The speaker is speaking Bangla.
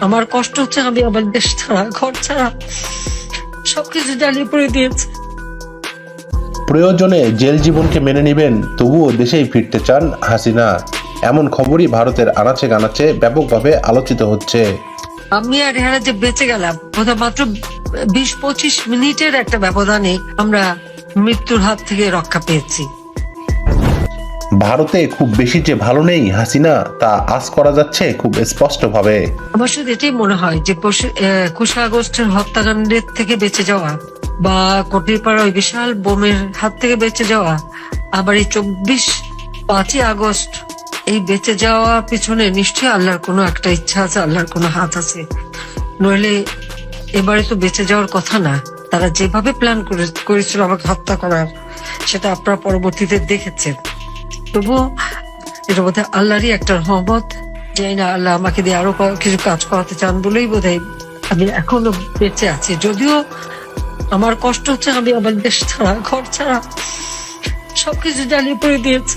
আমার কষ্ট হচ্ছে আমি আমার দেশ ছাড়া ঘর ছাড়া সবকিছু জ্বালিয়ে পড়ে দিয়েছে। প্রয়োজনে জেল জীবনকে মেনে নেবেন তবুও দেশেই ফিরতে চান হাসিনা। এমন খবরই ভারতের আনাচে কানাচে ব্যাপকভাবে আলোচিত হচ্ছে। আমি আর এরা যে বেঁচে গেলাম বোধহয় মাত্র বিশ পঁচিশ মিনিটের একটা ব্যবধানে আমরা মৃত্যুর হাত থেকে রক্ষা পেয়েছি। ভারতে খুব বেশি যে ভালো নেই হাসিনা, তা আজ করা যাচ্ছে খুব স্পষ্টভাবে। আমার শুধু এটাই মনে হয় যে কুশা আগস্টের হত্যাকাণ্ডের থেকে বেঁচে যাওয়া বা কটিরপাড়া ওই বিশাল বোমের হাত থেকে বেঁচে যাওয়া, আবার এই চব্বিশ পাঁচই আগস্ট এই বেঁচে যাওয়া পিছনে নিশ্চয়ই আল্লাহর কোনো একটা ইচ্ছা আছে, আল্লাহর কোনো হাত আছে। নইলে এবারে তো বেঁচে যাওয়ার কথা না। তারা যেভাবে প্ল্যান করে, করেছিল আমাকে হত্যা করার, সেটা আপনারা পরবর্তীতে দেখেছেন। তবুও এটা বোধ হয় আল্লাহরই একটা রহমত জানি না আল্লাহ আমাকে দিয়ে আরও কিছু কাজ করাতে চান বলেই বোধ আমি এখনও বেঁচে আছি। যদিও আমার কষ্ট হচ্ছে আমি আমার দেশ ছাড়া, ঘর ছাড়া সবকিছু জ্বালিয়ে পড়ে দিয়েছে।